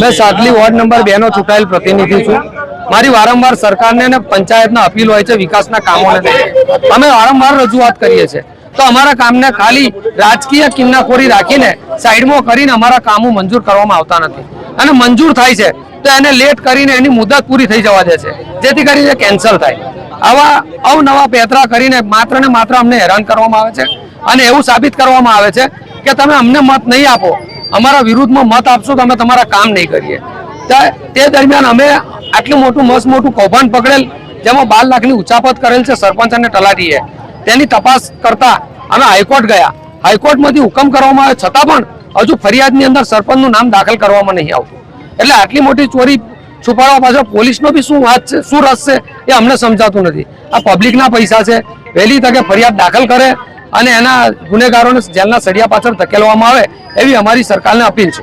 મેં સાતલી ward number બે નો ચૂંટાયેલ પ્રતિનિધિ છું. મારી વારંવાર સરકારને અને પંચાયતના અપીલ હોય છે વિકાસના કામોને અમે વારંવાર રજૂઆત કરીએ છીએ. તો અમારા કામને ખાલી રાજકીય કિમનાખોરી રાખીને સાઈડમાં કરીને અમારા કામો મંજૂર કરવામાં આવતા નથી. અને મંજૂર થાય છે, તો એને લેટ કરીને એની મુદત પૂરી થઈ જવા દે છે. જેથી કરીને કેન્સલ થાય. આવા અવનવા પેતરા કરીને માત્ર ને માત્ર અમને હેરાન કરવામાં આવે છે. અને એવું સાબિત કરવામાં આવે છે કે તમે અમને મત નહીં આપો. અમારા વિરુદ્ધમાં મત આપશો તો અમે તમારા કામ નહીં કરીએ. તે- દરમિયાન અમે આટલું મોટું મસ્ત મોટું કૌભાંડ પકડેલ, જેમાં બાર લાખની ઉચાપત કરેલ છે સરપંચ અને તલાટીએ. તેની તપાસ કરતા અમે હાઈકોર્ટ ગયા. હાઈકોર્ટમાંથી હુકમ કરવામાં આવ્યો છતાં પણ હજુ ફરિયાદની અંદર સરપંચનું નામ દાખલ કરવામાં નહીં આવતું. એટલે આટલી મોટી ચોરી છુપાડવા પાછળ પોલીસનો બી શું વાત છે, શું રસ છે એ અમને સમજાતું નથી. આ પબ્લિકના પૈસા છે. વહેલી તકે ફરિયાદ દાખલ કરે અને એના ગુનેગારોને જેલના સળિયા પાછળ ધકેલવામાં આવે એવી અમારી સરકારને અપીલ છે.